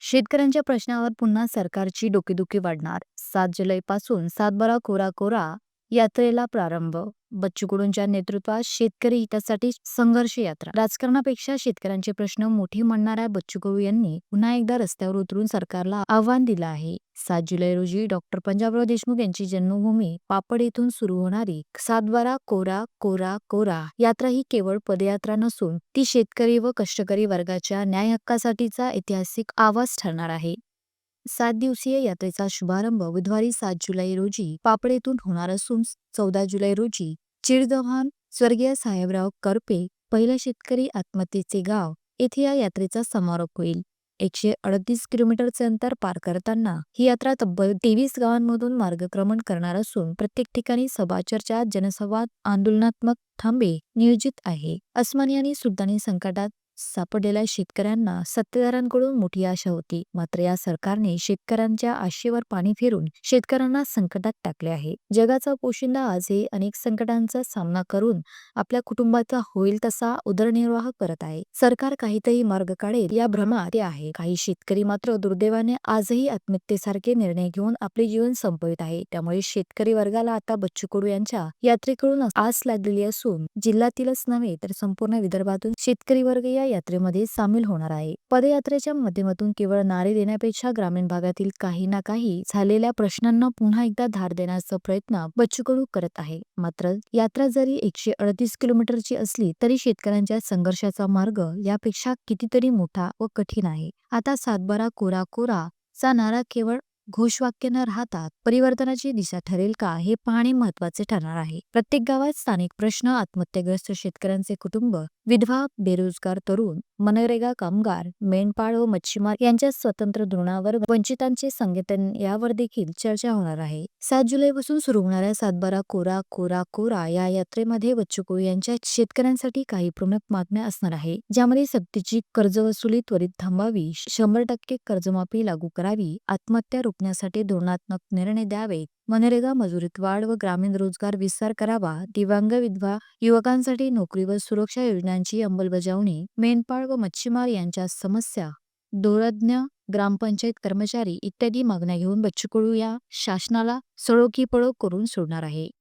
शेतकऱ्यांच्या प्रश्नावर पुन्हा सरकारची डोकेदुखी वाढणार. सात जुलैपासून सातबारा कोरा कोरा यात्रेला प्रारंभ. बच्चू कडूंच्या नेतृत्वात शेतकरी हितासाठी संघर्ष यात्रा. राजकारणापेक्षा शेतकऱ्यांचे प्रश्न मोठे म्हणणाऱ्या बच्चू कडू यांनी पुन्हा एकदा रस्त्यावर उतरून सरकारला आव्हान दिलं आहे. सात जुलै रोजी डॉक्टर पंजाबराव देशमुख यांची जन्मभूमी पापड येथून सुरू होणारी सातबारा कोरा कोरा कोरा यात्रा ही केवळ पदयात्रा नसून ती शेतकरी व कष्टकरी वर्गाच्या न्याय हक्कासाठीचा ऐतिहासिक आवाज ठरणार आहे. सात दिवसीय यात्रेचा शुभारंभ बुधवारी सात जुलै रोजी पापडेतून होणार असून चौदा जुलै रोजी चिरजवान स्वर्गीय साहेबराव करपे पहिल्या शेतकरी आत्महत्येचे गाव येथे या यात्रेचा समारोप होईल. एकशे अडतीस किलोमीटरचे अंतर पार करताना ही यात्रा तब्बल तेवीस गावांमधून मार्गक्रमण करणार असून प्रत्येक ठिकाणी सभा चर्चा जनसंवाद आंदोलनात्मक थांबे नियोजित आहे. अस्मानी आणि सुलतानी संकटात सापडलेल्या शेतकऱ्यांना सत्तेदारांकडून मोठी आशा होती. मात्र या सरकारने शेतकऱ्यांच्या आशेवर पाणी फिरून शेतकऱ्यांना संकटात टाकले आहे. जगाचा पोशिंदा आजही अनेक संकटांचा सामना करून आपल्या कुटुंबाचा होईल तसा उदरनिर्वाह करत आहे. सरकार काहीतरी मार्ग काढेल या भ्रमात ते आहे. काही शेतकरी मात्र दुर्दैवाने आजही आत्महत्येसारखे निर्णय घेऊन आपले जीवन संपवित आहे. त्यामुळे शेतकरी वर्गाला आता बच्चू कडू यांच्या यात्रेकडून आस लागलेली असून जिल्ह्यातीलच नव्हे तर संपूर्ण विदर्भातून शेतकरी वर्ग या यात्रेमध्ये सामील होणार आहे. पदयात्रेच्या माध्यमातून केवळ नारे देण्यापेक्षा ग्रामीण भागातील काही ना काही झालेल्या प्रश्नांना पुन्हा एकदा धार देण्याचा प्रयत्न बच्चू कडू करत आहे. मात्र यात्रा जरी एकशे अडतीस किलोमीटरची असली तरी शेतकऱ्यांच्या संघर्षाचा मार्ग यापेक्षा कितीतरी मोठा व कठीण आहे. आता सातबारा कोरा कोरा चा नारा केवळ घोषवाक्य न राहता परिवर्तनाची दिशा ठरेल का हे पाहणे महत्त्वाचे ठरणार आहे. प्रत्येक गावात स्थानिक प्रश्न आत्महत्याग्रस्त शेतकऱ्यांचे कुटुंब विधवा बेरोजगार तरुण मनरेगा कामगार मेंढपाळ व मच्छीमार यांच्या स्वतंत्र धोरणावर वंचितांचे संघटन यावर देखील चर्चा होणार आहे. सात जुलैपासून सुरू होणाऱ्या सातबारा कोरा कोरा कोरा या यात्रेमध्ये बच्चू यांच्या शेतकऱ्यांसाठी काही प्रमुख मागण्या असणार आहे ज्यामध्ये सक्तीची कर्जवसुली त्वरित थांबावी शंभर टक्के कर्जमाफी लागू करावी आत्महत्या रोखण्यासाठी धोरणात्मक निर्णय द्यावेत मनरेगा मजुरीत वाढ व ग्रामीण रोजगार विस्तार करावा दिव्यांग विधवा युवकांसाठी नोकरी व सुरक्षा योजनांची अंमलबजावणी मेनपाळ व मच्छीमार यांच्या समस्या दोरज्ञ ग्रामपंचायत कर्मचारी इत्यादी मागण्या घेऊन बच्चू कडू या शासनाला सळो की पळो करून सोडणार आहे.